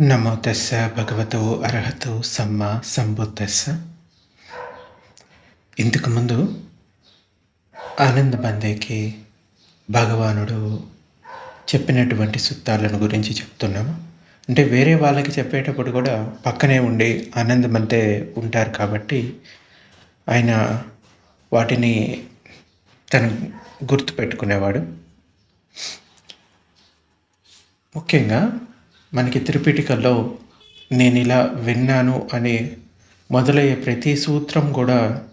నమో తెస్స భగవతో అర్హతో సమ్మ సంబుద్ధస్స. ఇంతకుముందు ఆనంద బందేకి భగవానుడు చెప్పినటువంటి సుత్తాలను గురించి చెప్తున్నాము. అంటే వేరే వాళ్ళకి చెప్పేటప్పుడు కూడా పక్కనే ఉండి ఆనందమంతే ఉంటారు కాబట్టి ఆయన వాటిని తను గుర్తుపెట్టుకునేవాడు. ముఖ్యంగా మనకి త్రిపిటికల్లో నేను ఇలా విన్నాను అని మొదలయ్యే ప్రతి సూత్రం కూడా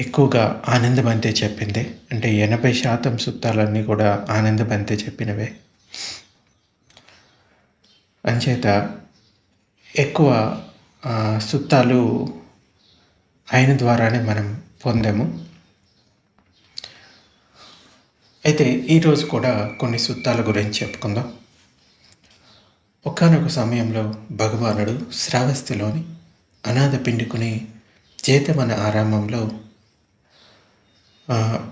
ఎక్కువగా ఆనందబంతే చెప్పింది. అంటే ఎనభై శాతం సూత్రాలన్నీ కూడా ఆనందబంతే చెప్పినవే. అంచేత ఎక్కువ సుత్తాలు ఆయన ద్వారానే మనం పొందాము. అయితే ఈరోజు కూడా కొన్ని సుత్తాల గురించి చెప్పుకుందాం. ఒకానొక సమయంలో భగవానుడు శ్రావస్తిలోని అనాథ పిండుకుని చేతమన ఆరామంలో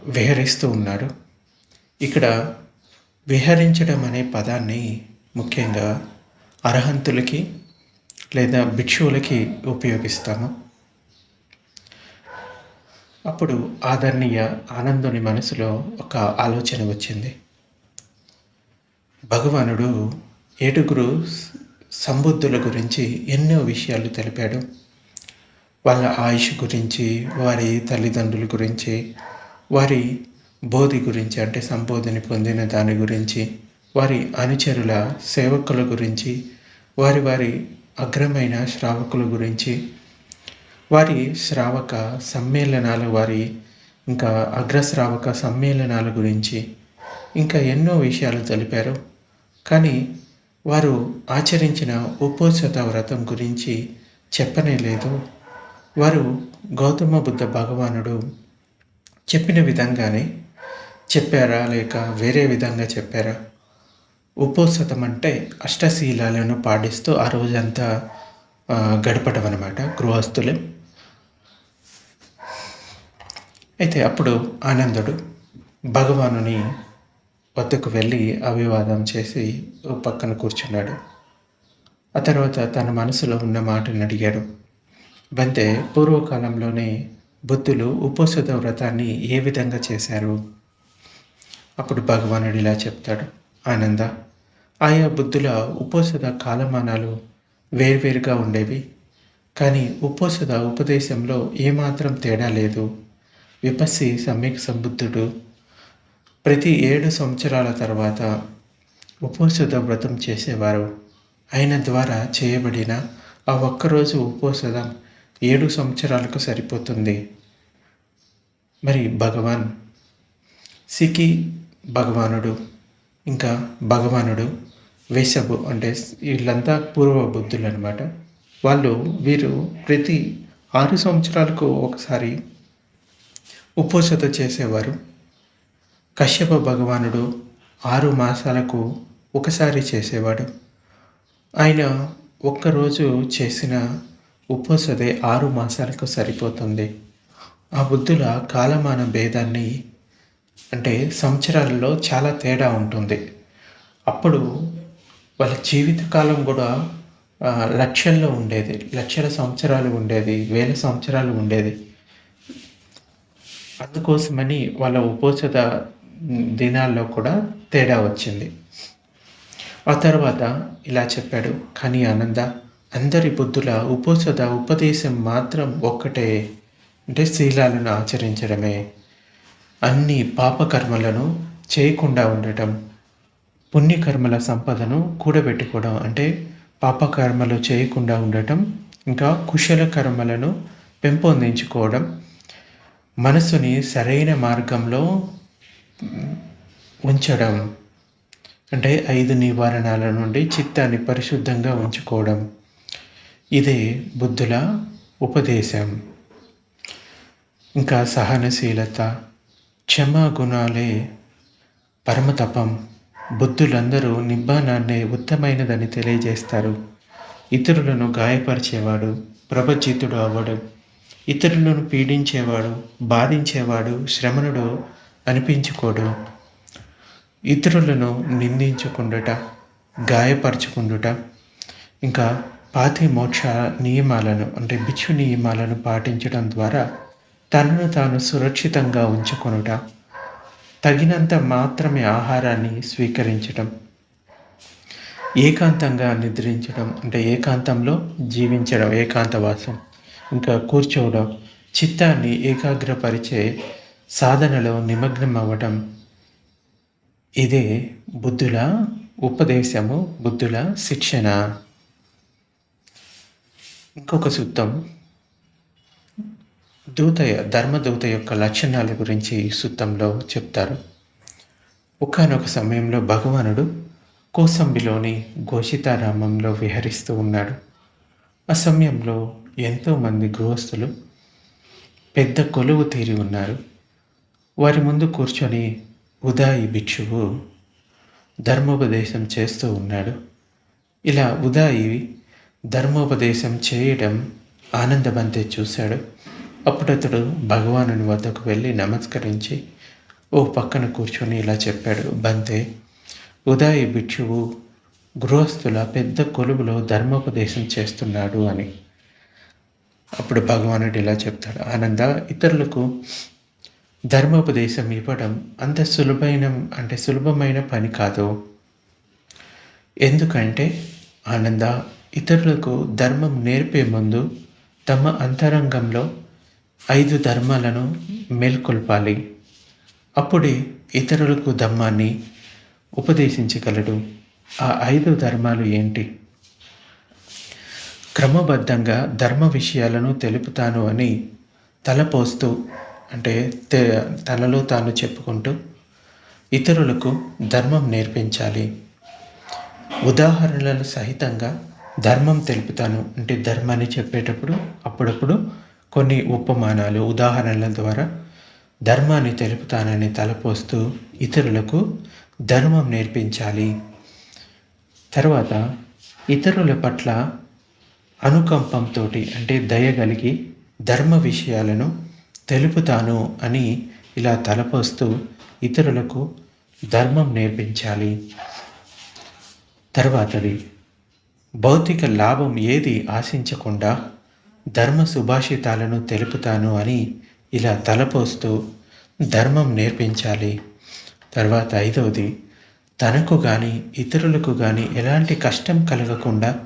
విహరిస్తూ ఉన్నాడు. ఇక్కడ విహరించడం అనే పదాన్ని ముఖ్యంగా అర్హంతులకి లేదా భిక్షువులకి ఉపయోగిస్తాము. అప్పుడు ఆదరణీయ ఆనందుని మనసులో ఒక ఆలోచన వచ్చింది. భగవానుడు ఏడుగురు సంబుద్ధుల గురించి ఎన్నో విషయాలు తెలిపాడు. వాళ్ళ ఆయుష్ గురించి వారి తల్లిదండ్రుల గురించి వారి బోధి గురించి అంటే సంబోధిని పొందిన దాని గురించి వారి అనుచరుల సేవకుల గురించి వారి వారి అగ్రమైన శ్రావకుల గురించి వారి శ్రావక సమ్మేళనాల వారి ఇంకా అగ్రశ్రావక సమ్మేళనాల గురించి ఇంకా ఎన్నో విషయాలు తెలిపారు. కానీ వారు ఆచరించిన ఉపోషత వ్రతం గురించి చెప్పనే లేదు. వారు గౌతమ బుద్ధ భగవానుడు చెప్పిన విధంగానే చెప్పారా లేక వేరే విధంగా చెప్పారా? ఉపోసతం అంటే అష్టశీలాలను పాటిస్తూ ఆ రోజంతా గడపడం అనమాట గృహస్థులు. అయితే అప్పుడు ఆనందుడు భగవానుని వద్దకు వెళ్ళి అభివాదం చేసి ఓ పక్కన కూర్చున్నాడు. ఆ తర్వాత తన మనసులో ఉన్న మాటను అడిగాడు. బంతే పూర్వకాలంలోనే బుద్ధులు ఉపోసద వ్రతాన్ని ఏ విధంగా చేశారు? అప్పుడు భగవానుడు ఇలా చెప్తాడు. ఆనంద ఆయా బుద్ధుల ఉపోసద కాలమానాలు వేర్వేరుగా ఉండేవి. కానీ ఉపోసద ఉపదేశంలో ఏమాత్రం తేడా లేదు. విపస్సి సమ్యక్ సంబుద్ధుడు ప్రతి ఏడు సంవత్సరాల తర్వాత ఉపోసద వ్రతం చేసేవారు. ఆయన ద్వారా చేయబడిన ఆ ఒక్కరోజు ఉపోసదం ఏడు సంవత్సరాలకు సరిపోతుంది. మరి భగవాన్ సికి భగవానుడు ఇంకా భగవానుడు వేసబు అంటే వీళ్ళంతా పూర్వ బుద్ధులు అనమాట వాళ్ళు వీరు ప్రతి ఆరు సంవత్సరాలకు ఒకసారి ఉపోసత చేసేవారు. కశ్యప భగవానుడు ఆరు మాసాలకు ఒకసారి చేసేవాడు. ఆయన ఒక్కరోజు చేసిన ఉపోసదే ఆరు మాసాలకు సరిపోతుంది. ఆ బుద్ధుల కాలమాన భేదాన్ని అంటే సంవత్సరాలలో చాలా తేడా ఉంటుంది. అప్పుడు వాళ్ళ జీవితకాలం కూడా లక్షల్లో ఉండేది. లక్షల సంవత్సరాలు ఉండేది వేల సంవత్సరాలు ఉండేది. అందుకోసమని వాళ్ళ ఉపోసత దినాల్లో కూడా తేడా వచ్చింది. ఆ తర్వాత ఇలా చెప్పాడు కానీ ఆనంద అందరి బుద్ధుల ఉపోసద ఉపదేశం మాత్రం ఒక్కటే. అంటే శీలాలను ఆచరించడమే. అన్ని పాపకర్మలను చేయకుండా ఉండటం పుణ్యకర్మల సంపదను కూడబెట్టుకోవడం అంటే పాపకర్మలు చేయకుండా ఉండటం ఇంకా కుశల కర్మలను పెంపొందించుకోవడం మనసుని సరైన మార్గంలో ఉంచడం అంటే ఐదు నివారణాల నుండి చిత్తాన్ని పరిశుద్ధంగా ఉంచుకోవడం. ఇదే బుద్ధుల ఉపదేశం. ఇంకా సహనశీలత క్షమా గుణాలే పరమతపం. బుద్ధులందరూ నిబ్బానాన్నే ఉత్తమైనదని తెలియజేస్తారు. ఇతరులను గాయపరిచేవాడు ప్రభజితుడు అవ్వడు ఇతరులను పీడించేవాడు బాధించేవాడు శ్రమణుడు అనిపించుకోడు. ఇతరులను నిందించుకుండుట గాయపరచుకుండుట ఇంకా పాతి మోక్ష నియమాలను అంటే బిచ్చు నియమాలను పాటించడం ద్వారా తనను తాను సురక్షితంగా ఉంచుకొనుట తగినంత మాత్రమే ఆహారాన్ని స్వీకరించడం ఏకాంతంగా నిద్రించడం అంటే ఏకాంతంలో జీవించడం ఏకాంతవాసం ఇంకా కూర్చోవడం చిత్తాన్ని ఏకాగ్రపరిచే సాధనలో నిమగ్నం అవ్వడం ఇదే బుద్ధుల ఉపదేశము బుద్ధుల శిక్షణ. ఇంకొక సూత్రం. దూత ధర్మదూత యొక్క లక్షణాల గురించి ఈ సూత్రంలో చెప్తారు. ఒకనొక సమయంలో భగవానుడు కోసంబిలోని ఘోషితారామంలో విహరిస్తూ ఉన్నాడు. ఆ సమయంలో ఎంతోమంది గృహస్థులు పెద్ద కొలువు తీరి ఉన్నారు. వారి ముందు కూర్చొని ఉదాయి భిక్షువు ధర్మోపదేశం చేస్తూ ఉన్నాడు. ఇలా ఉదాయి ధర్మోపదేశం చేయడం ఆనందబంతే చూశాడు. అప్పుడతడు భగవానుని వద్దకు వెళ్ళి నమస్కరించి ఓ పక్కన కూర్చొని ఇలా చెప్పాడు. బంతే ఉదాయి భిక్షువు గృహస్థుల పెద్ద కొలువులో ధర్మోపదేశం చేస్తున్నాడు అని. అప్పుడు భగవానుడు ఇలా చెప్తాడు. ఆనంద ఇతరులకు ధర్మోపదేశం ఇవ్వడం అంత సులభమైన అంటే సులభమైన పని కాదు. ఎందుకంటే ఆనంద ఇతరులకు ధర్మం నేర్పే ముందు తమ అంతరంగంలో ఐదు ధర్మాలను మేల్కొల్పాలి. అప్పుడే ఇతరులకు ధర్మాన్ని ఉపదేశించగలడు. ఆ ఐదు ధర్మాలు ఏంటి? క్రమబద్ధంగా ధర్మ విషయాలను తెలుపుతాను అని తలపోస్తూ అంటే తనలో తాను చెప్పుకుంటూ ఇతరులకు ధర్మం నేర్పించాలి. ఉదాహరణలను సహితంగా ధర్మం తెలుపుతాను అంటే ధర్మాన్ని చెప్పేటప్పుడు అప్పుడప్పుడు కొన్ని ఉపమానాలు ఉదాహరణల ద్వారా ధర్మాన్ని తెలుపుతానని తలపోస్తూ ఇతరులకు ధర్మం నేర్పించాలి. తర్వాత ఇతరుల పట్ల అనుకంపంతో అంటే దయ కలిగి ధర్మ విషయాలను తెలుపుతాను అని ఇలా తలపోస్తూ ఇతరులకు ధర్మం నేర్పించాలి. తర్వాతది భౌతిక లాభం ఏది ఆశించకుండా ధర్మ సుభాషితాలను తెలుపుతాను అని ఇలా తలపోస్తూ ధర్మం నేర్పించాలి. తర్వాత ఐదవది తనకు కానీ ఇతరులకు కానీ ఎలాంటి కష్టం కలగకుండా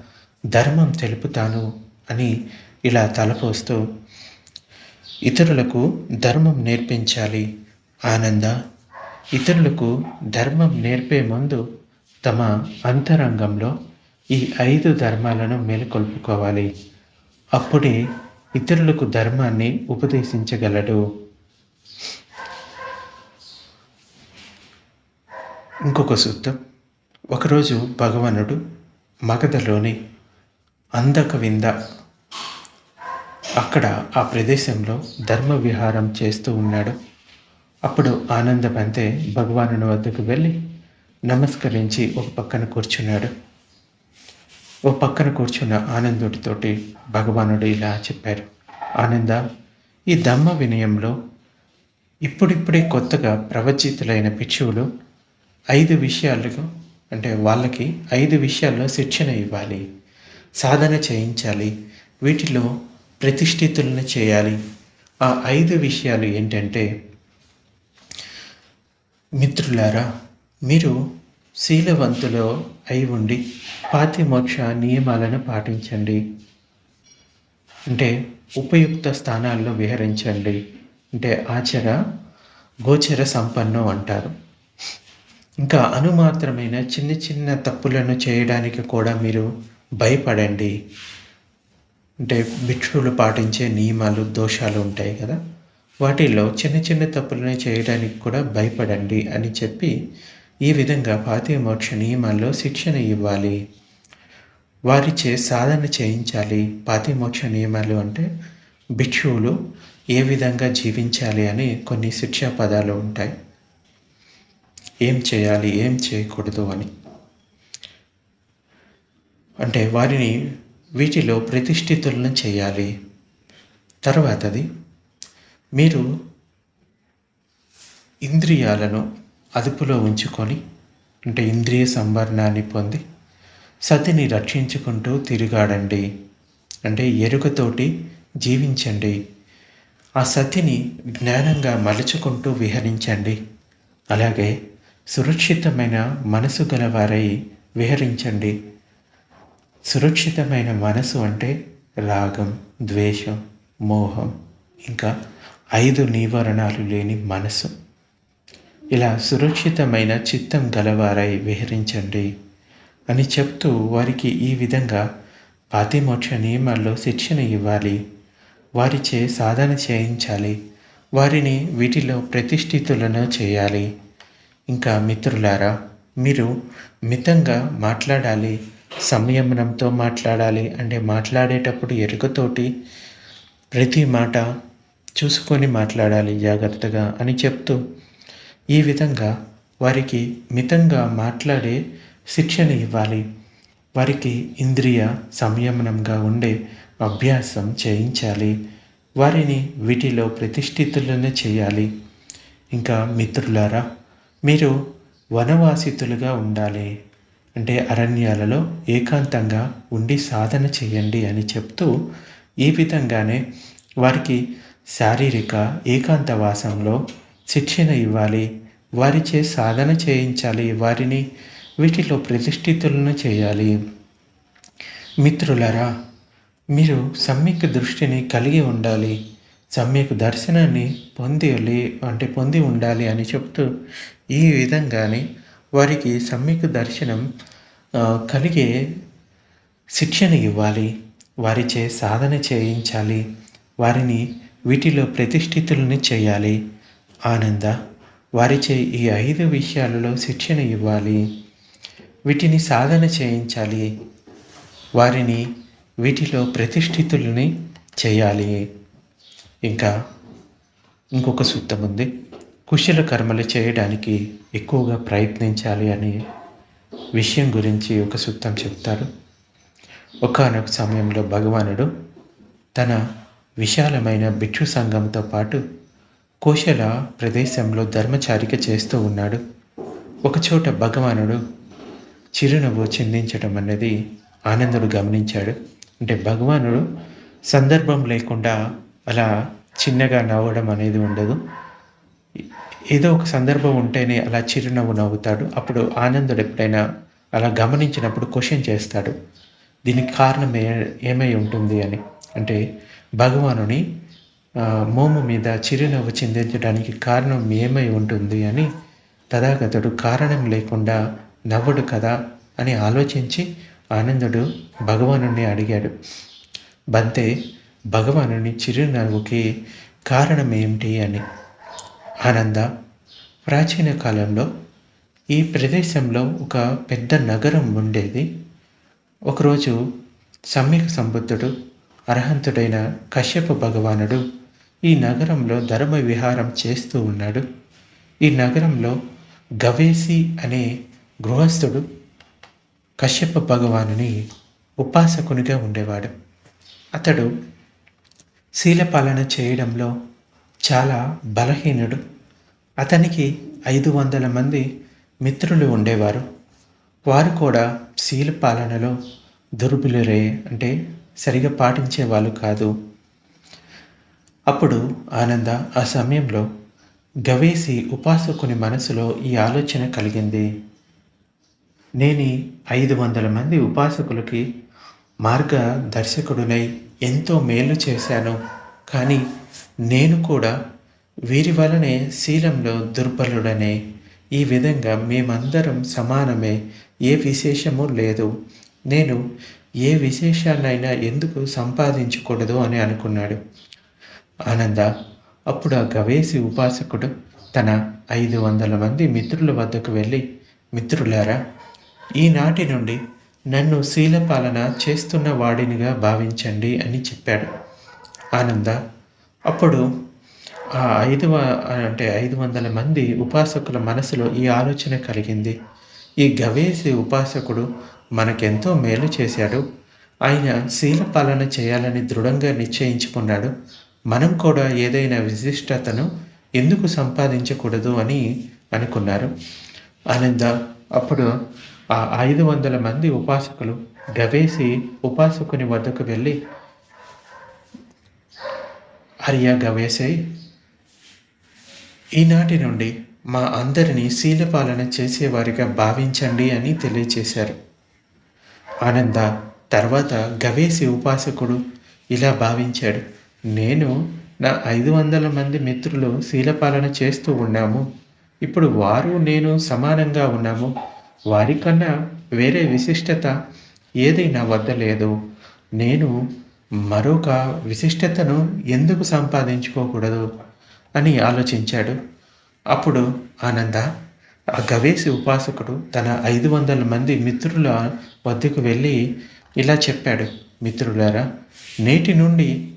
ధర్మం తెలుపుతాను అని ఇలా తలపోస్తూ ఇతరులకు ధర్మం నేర్పించాలి. ఆనంద ఇతరులకు ధర్మం నేర్పే ముందు తమ అంతరంగంలో ఈ ఐదు ధర్మాలను మేలుకొల్పుకోవాలి. అప్పుడే ఇతరులకు ధర్మాన్ని ఉపదేశించగలడు. ఇంకొక సూత్రం. ఒకరోజు భగవానుడు మగధలోని అందక వింద అక్కడ ఆ ప్రదేశంలో ధర్మ విహారం చేస్తూ ఉన్నాడు. అప్పుడు ఆనందమంతే భగవానుని వద్దకు వెళ్ళి నమస్కరించి ఒక పక్కన కూర్చున్నాడు. ఓ పక్కన కూర్చున్న ఆనందుడితోటి భగవానుడు ఇలా చెప్పారు. ఆనంద ఈ ధమ్మ వినయంలో ఇప్పుడిప్పుడే కొత్తగా ప్రవచితులైన భిక్షువులు ఐదు విషయాలకు అంటే వాళ్ళకి ఐదు విషయాల్లో శిక్షణ ఇవ్వాలి సాధన చేయించాలి వీటిలో ప్రతిష్ఠితులను చేయాలి. ఆ ఐదు విషయాలు ఏంటంటే మిత్రులారా మీరు శీలవంతులో అయి ఉండి పాతిమోక్ష నియమాలను పాటించండి. అంటే ఉపయుక్త స్థానాల్లో విహరించండి. అంటే ఆచర గోచర సంపన్నం అంటారు. ఇంకా అనుమాత్రమైన చిన్న చిన్న తప్పులను చేయడానికి కూడా మీరు భయపడండి. అంటే భిక్షువులు పాటించే నియమాలు దోషాలు ఉంటాయి కదా. వాటిల్లో చిన్న చిన్న తప్పులని చేయడానికి కూడా భయపడండి అని చెప్పి ఈ విధంగా పాతి మోక్ష నియమాల్లో శిక్షణ ఇవ్వాలి. వారిచే సాధన చేయించాలి. పాతి మోక్ష నియమాలు అంటే భిక్షువులు ఏ విధంగా జీవించాలి అని కొన్ని శిక్షా పదాలు ఉంటాయి. ఏం చేయాలి ఏం చేయకూడదు అని. అంటే వారిని వీటిలో ప్రతిష్ఠితులను చేయాలి. తర్వాతది మీరు ఇంద్రియాలను అదుపులో ఉంచుకొని అంటే ఇంద్రియ సంవరణాన్ని పొంది సతిని రక్షించుకుంటూ తిరుగాడండి. అంటే ఎరుకతోటి జీవించండి. ఆ సతిని జ్ఞానంగా మలుచుకుంటూ విహరించండి. అలాగే సురక్షితమైన మనసు గలవారై విహరించండి. సురక్షితమైన మనసు అంటే రాగం ద్వేషం మోహం ఇంకా ఐదు నివారణాలు లేని మనసు. ఇలా సురక్షితమైన చిత్తం గలవారై విహరించండి అని చెప్తూ వారికి ఈ విధంగా పాతిమోక్ష నియమాల్లో శిక్షణ ఇవ్వాలి. వారిచే సాధన చేయించాలి. వారిని వీటిలో ప్రతిష్ఠితులను చేయాలి. ఇంకా మిత్రులారా మీరు మితంగా మాట్లాడాలి. సంయమనంతో మాట్లాడాలి అంటే మాట్లాడేటప్పుడు ఎరుకతోటి ప్రతి మాట చూసుకొని మాట్లాడాలి జాగ్రత్తగా అని చెప్తూ ఈ విధంగా వారికి మితంగా మాట్లాడే శిక్షణ ఇవ్వాలి. వారికి ఇంద్రియ సంయమనంగా ఉండే అభ్యాసం చేయించాలి. వారిని వీటిలో ప్రతిష్ఠితులను చేయాలి. ఇంకా మిత్రులారా మీరు వనవాసితులుగా ఉండాలి. అంటే అరణ్యాలలో ఏకాంతంగా ఉండి సాధన చేయండి అని చెప్తూ ఈ విధంగానే వారికి శారీరక ఏకాంతవాసంలో శిక్షణ ఇవ్వాలి. వారిచే సాధన చేయించాలి. వారిని వీటిలో ప్రతిష్ఠితులను చేయాలి. మిత్రులరా మీరు సమ్యక్ దృష్టిని కలిగి ఉండాలి. సమ్యక్ దర్శనాన్ని పొంది అంటే పొంది ఉండాలి అని చెప్తూ ఈ విధంగానే వారికి సమ్యక్ దర్శనం కలిగే శిక్షణ ఇవ్వాలి. వారిచే సాధన చేయించాలి. వారిని వీటిలో ప్రతిష్ఠితులను చేయాలి. ఆనంద వారిచే ఈ ఐదు విషయాలలో శిక్షణ ఇవ్వాలి. వీటిని సాధన చేయించాలి. వారిని వీటిలో ప్రతిష్ఠితులని చేయాలి. ఇంకా ఇంకొక సూత్రం ఉంది. కుశల కర్మలు చేయడానికి ఎక్కువగా ప్రయత్నించాలి అనే విషయం గురించి ఒక సూక్తం చెప్తారు. ఒకనొక సమయంలో భగవానుడు తన విశాలమైన భిక్షు సంఘంతో పాటు కోశల ప్రదేశంలో ధర్మచారిక చేస్తూ ఉన్నాడు. ఒకచోట భగవానుడు చిరునవ్వు చిందించడం అనేది ఆనందుడు గమనించాడు. అంటే భగవానుడు సందర్భం లేకుండా అలా చిన్నగా నవ్వడం అనేది ఉండదు. ఏదో ఒక సందర్భం ఉంటేనే అలా చిరునవ్వు నవ్వుతాడు. అప్పుడు ఆనందుడు ఎప్పుడైనా అలా గమనించినప్పుడు క్వశ్చన్ చేస్తాడు. దీనికి కారణం ఏ ఏమై ఉంటుంది అని. అంటే భగవానుని మోము మీద చిరునవ్వు చిందించడానికి కారణం ఏమై ఉంటుంది అని తదాగతుడు కారణం లేకుండా నవ్వుడు కదా అని ఆలోచించి ఆనందుడు భగవాను అడిగాడు. బంతే భగవానుని చిరునవ్వుకి కారణం ఏమిటి అని. ఆనంద. ప్రాచీన కాలంలో ఈ ప్రదేశంలో ఒక పెద్ద నగరం ఉండేది. ఒకరోజు సమ్యక సంబుద్ధుడు అర్హంతుడైన కశ్యప భగవానుడు ఈ నగరంలో ధర్మ విహారం చేస్తూ ఉన్నాడు. ఈ నగరంలో గవేసి అనే గృహస్థుడు కశ్యప భగవానుని ఉపాసకునిగా ఉండేవాడు. అతడు శీలపాలన చేయడంలో చాలా బలహీనుడు. అతనికి ఐదు వందల మంది మిత్రులు ఉండేవారు. వారు కూడా శీల పాలనలో దుర్బులరే అంటే సరిగా పాటించే వాళ్ళు కాదు. అప్పుడు ఆనంద ఆ సమయంలో గవేసి ఉపాసకుని మనసులో ఈ ఆలోచన కలిగింది. నేను ఐదు వందల మంది ఉపాసకులకి మార్గదర్శకుడునై ఎంతో మేలు చేశాను. కానీ నేను కూడా వీరి వలనే శీలంలో దుర్బలుడనే. ఈ విధంగా మేమందరం సమానమే. ఏ విశేషము లేదు. నేను ఏ విశేషాన్నైనా ఎందుకు సంపాదించకూడదు అని అనుకున్నాడు. ఆనంద అప్పుడు ఆ గవేసి ఉపాసకుడు తన ఐదు వందల మంది మిత్రుల వద్దకు వెళ్ళి మిత్రులారా ఈనాటి నుండి నన్ను శీలపాలన చేస్తున్న వాడినిగా భావించండి అని చెప్పాడు. ఆనంద అప్పుడు ఆ ఐదు అంటే ఐదు వందల మంది ఉపాసకుల మనసులో ఈ ఆలోచన కలిగింది. ఈ గవేసి ఉపాసకుడు మనకెంతో మేలు చేశాడు. ఆయన శీల పాలన చేయాలని దృఢంగా నిశ్చయించుకున్నాడు. మనం కూడా ఏదైనా విశిష్టతను ఎందుకు సంపాదించకూడదు అని అనుకున్నారు. ఆనంద అప్పుడు ఆ ఐదు వందల మంది ఉపాసకులు గవేసి ఉపాసకుని వద్దకు వెళ్ళి అరియా గవేసై ఈనాటి నుండి మా అందరినీ శీలపాలన చేసేవారిగా భావించండి అని తెలియచేశారు. ఆనంద తర్వాత గవేసి ఉపాసకుడు ఇలా భావించాడు నేను నా ఐదు వందల మంది మిత్రులు శీలపాలన చేస్తూ ఉన్నాము. ఇప్పుడు వారు నేను సమానంగా ఉన్నాము. వారికన్నా వేరే విశిష్టత ఏది నా వద్ద లేదు. నేను మరొక విశిష్టతను ఎందుకు సంపాదించుకోకూడదు? అని ఆలోచించాడు. అప్పుడు ఆనంద ఆ గవేసి ఉపాసకుడు తన ఐదు వందల మంది మిత్రుల వద్దకు వెళ్ళి ఇలా చెప్పాడు. మిత్రులారా నేటి నుండి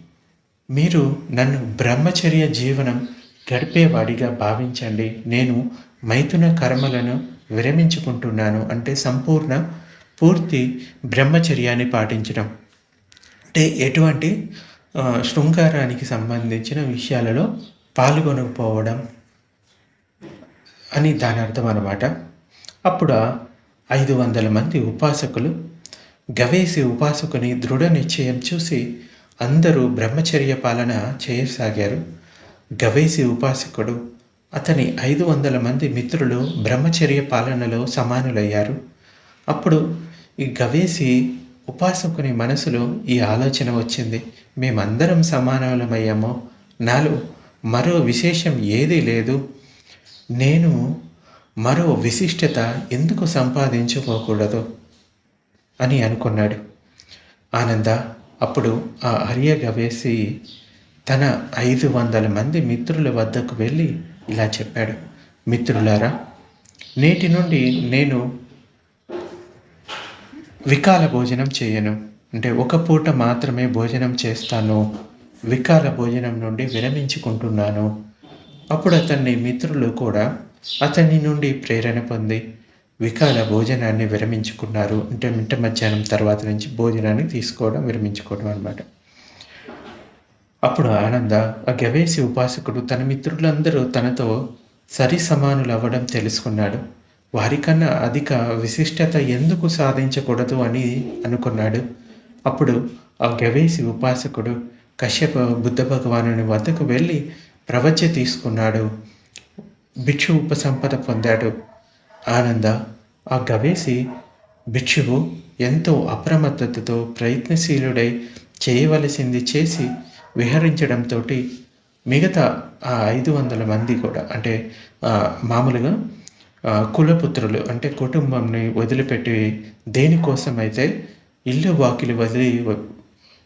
మీరు నన్ను బ్రహ్మచర్య జీవనం గడిపేవాడిగా భావించండి. నేను మైథున కర్మలను విరమించుకుంటున్నాను అంటే సంపూర్ణ పూర్తి బ్రహ్మచర్యాన్ని పాటించడం. అంటే ఎటువంటి శృంగారానికి సంబంధించిన విషయాలలో పాల్గొనకపోవడం అని దాని అర్థం అనమాట అప్పుడు ఐదు వందల మంది ఉపాసకులు గవేసి ఉపాసకుని దృఢ నిశ్చయం చూసి అందరూ బ్రహ్మచర్య పాలన చేయసాగారు. గవేసి ఉపాసకుడు అతని ఐదు వందల మంది మిత్రులు బ్రహ్మచర్య పాలనలో సమానులయ్యారు. అప్పుడు ఈ గవేసి ఉపాసకుని మనసులో ఈ ఆలోచన వచ్చింది. మేమందరం సమానమయ్యామో నాలో మరో విశేషం ఏదీ లేదు. నేను మరో విశిష్టత ఎందుకు సంపాదించుకోకూడదు? అని అనుకున్నాడు. ఆనంద అప్పుడు ఆ అర్యగ వేసి తన ఐదు వందల మంది మిత్రుల వద్దకు వెళ్ళి ఇలా చెప్పాడు. మిత్రులారా నేటి నుండి నేను వికాల భోజనం చేయను. అంటే ఒక పూట మాత్రమే భోజనం చేస్తాను. వికాల భోజనం నుండి విరమించుకుంటున్నాను. అప్పుడు అతన్ని మిత్రులు కూడా అతని నుండి ప్రేరణ పొంది వికాల భోజనాన్ని విరమించుకున్నారు. అంటే మిట్ట మధ్యాహ్నం తర్వాత నుంచి భోజనాన్ని తీసుకోవడం విరమించుకోవడం అన్నమాట. అప్పుడు ఆనంద ఆ గవేసి ఉపాసకుడు తన మిత్రులందరూ తనతో సరి సమానులు అవ్వడం తెలుసుకున్నాడు. వారికన్నా అధిక విశిష్టత ఎందుకు సాధించకూడదు అని అనుకున్నాడు. అప్పుడు ఆ గవేసి ఉపాసకుడు కశ్యప బుద్ధ భగవానుని వద్దకు వెళ్ళి ప్రవచ తీసుకున్నాడు. భిక్షు ఉపసంపద పొందాడు. ఆనంద ఆ గవేసి భిక్షువు ఎంతో అప్రమత్తతతో ప్రయత్నశీలుడై చేయవలసింది చేసి విహరించడంతో మిగతా ఆ ఐదు వందల మంది కూడా అంటే మామూలుగా కులపుత్రులు అంటే కుటుంబంని వదిలిపెట్టి దేనికోసమైతే ఇల్లు వాకిలి వదిలి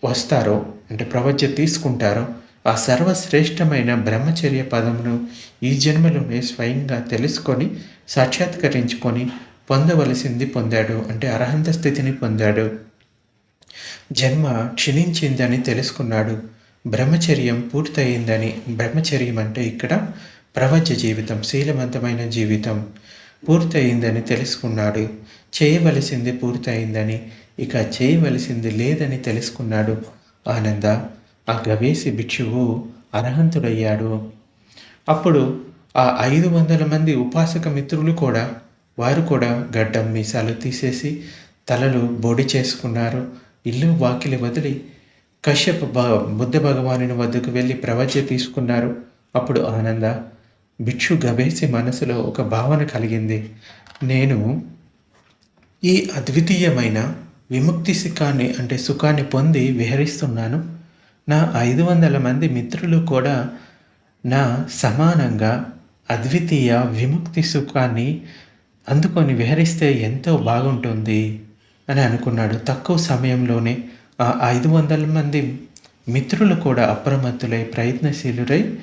వస్తారో అంటే ప్రవచ తీసుకుంటారో ఆ సర్వశ్రేష్టమైన బ్రహ్మచర్య పదమును ఈ జన్మలోనే స్వయంగా తెలుసుకొని సాక్షాత్కరించుకొని పొందవలసింది పొందాడు. అంటే అర్హంత స్థితిని పొందాడు. జన్మ క్షీణించిందని తెలుసుకున్నాడు. బ్రహ్మచర్యం పూర్తయిందని. బ్రహ్మచర్యం అంటే ఇక్కడ ప్రపంచ జీవితం శీలవంతమైన జీవితం పూర్తయిందని తెలుసుకున్నాడు. చేయవలసింది పూర్తయిందని ఇక చేయవలసింది లేదని తెలుసుకున్నాడు. ఆనంద ఆ గవేసి భిక్షువు అర్హంతుడయ్యాడు. అప్పుడు ఆ ఐదు వందల మంది ఉపాసక మిత్రులు కూడా వారు కూడా గడ్డం మీసాలు తీసేసి తలలు బొడి చేసుకున్నారు. ఇల్లు వాకిలి వదిలి కశ్యప భ బుద్ధ భగవానుని వద్దకు వెళ్ళి ప్రవచ తీసుకున్నారు. అప్పుడు ఆనంద భిక్షు గవేసి మనసులో ఒక భావన కలిగింది. నేను ఈ అద్వితీయమైన విముక్తి సుఖాన్ని అంటే సుఖాన్ని పొంది విహరిస్తున్నాను. నా ఐదు వందల మంది మిత్రులు కూడా నా సమానంగా అద్వితీయ విముక్తి సుఖాన్ని అందుకొని విహరిస్తే ఎంతో బాగుంటుంది అని అనుకున్నాడు. తక్కువ సమయంలోనే ఆ ఐదు వందల మంది మిత్రులు కూడా అప్రమత్తులై ప్రయత్నశీలురై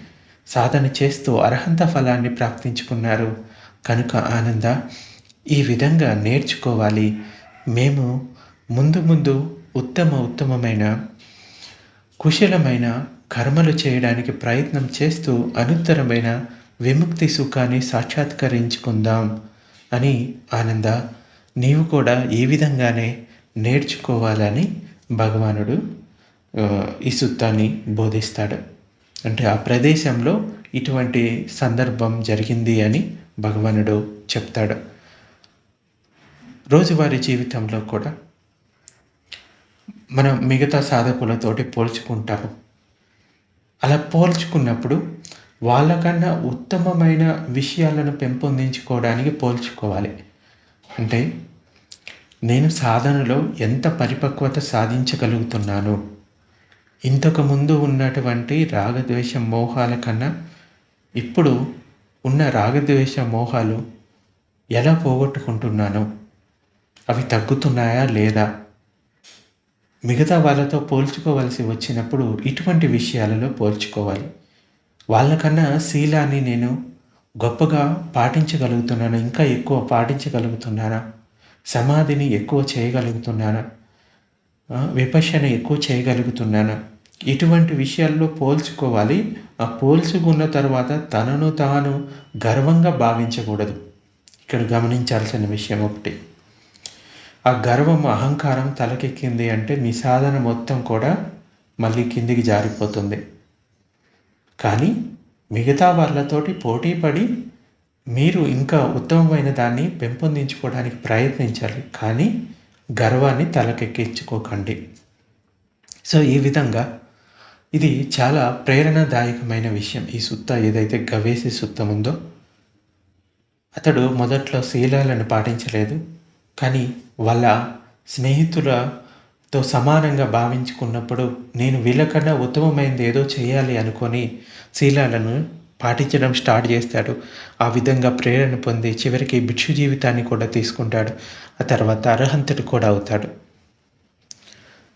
సాధన చేస్తూ అర్హంత ఫలాన్ని ప్రాప్తించుకున్నారు. కనుక ఆనంద ఈ విధంగా నేర్చుకోవాలి. మేము ముందు ముందు ఉత్తమ ఉత్తమమైన కుశలమైన కర్మలు చేయడానికి ప్రయత్నం చేస్తూ అనుత్తరమైన విముక్తి సుఖాన్ని సాక్షాత్కరించుకుందాం అని ఆనంద నీవు కూడా ఈ విధంగానే నేర్చుకోవాలని భగవానుడు ఈ సుత్తాన్ని బోధిస్తాడు. అంటే ఆ ప్రదేశంలో ఇటువంటి సందర్భం జరిగింది అని భగవానుడు చెప్తాడు. రోజువారీ జీవితంలో కూడా మనం మిగతా సాధకులతోటి పోల్చుకుంటాము. అలా పోల్చుకున్నప్పుడు వాళ్ళకన్నా ఉత్తమమైన విషయాలను పెంపొందించుకోవడానికి పోల్చుకోవాలి. అంటే నేను సాధనలో ఎంత పరిపక్వత సాధించగలుగుతున్నాను? ఇంతకు ముందు ఉన్నటువంటి రాగద్వేష మోహాల కన్నా ఇప్పుడు ఉన్న రాగద్వేష మోహాలు ఎలా పోగొట్టుకుంటున్నాను? అవి తగ్గుతున్నాయా లేదా? మిగతా వాళ్ళతో పోల్చుకోవలసి వచ్చినప్పుడు ఇటువంటి విషయాలలో పోల్చుకోవాలి. వాళ్ళకన్నా శీలాన్ని నేను గొప్పగా పాటించగలుగుతున్నాను? ఇంకా ఎక్కువ పాటించగలుగుతున్నానా? సమాధిని ఎక్కువ చేయగలుగుతున్నానా? ఆ, విపశన ఎక్కువ చేయగలుగుతున్నానా? ఇటువంటి విషయాల్లో పోల్చుకోవాలి. ఆ పోల్చుకున్న తర్వాత తనను తాను గర్వంగా భావించకూడదు. ఇక్కడ గమనించాల్సిన విషయం ఒకటి. ఆ గర్వం అహంకారం తలకెక్కింది అంటే మీ సాధన మొత్తం కూడా మళ్ళీ కిందికి జారిపోతుంది. కానీ మిగతా వాళ్ళతోటి పోటీ పడి మీరు ఇంకా ఉత్తమమైన దాన్ని పెంపొందించుకోవడానికి ప్రయత్నించాలి. కానీ గర్వాన్ని తలకెక్కించుకోకండి. సో ఈ విధంగా ఇది చాలా ప్రేరణదాయకమైన విషయం. ఈ సుత్త ఏదైతే గవేసి సుత్తం ఉందో అతడు మొదట్లో శీలాలను పాటించలేదు. కానీ వాళ్ళ స్నేహితులతో సమానంగా భావించుకున్నప్పుడు నేను వీళ్ళకన్నా ఉత్తమమైనది ఏదో చేయాలి అనుకొని శీలాలను పాటించడం స్టార్ట్ చేస్తాడు. ఆ విధంగా ప్రేరణ పొంది చివరికి భిక్షు జీవితాన్ని కూడా తీసుకుంటాడు. ఆ తర్వాత అర్హంతుడు కూడా అవుతాడు.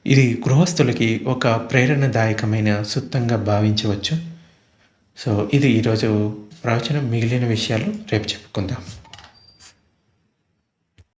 ఇది గృహస్థులకి ఒక ప్రేరణదాయకమైన సుత్తంగా భావించవచ్చు. సో ఇది ఈరోజు ప్రవచనం మిగిలిన విషయాలు. రేపు చెప్పుకుందాం.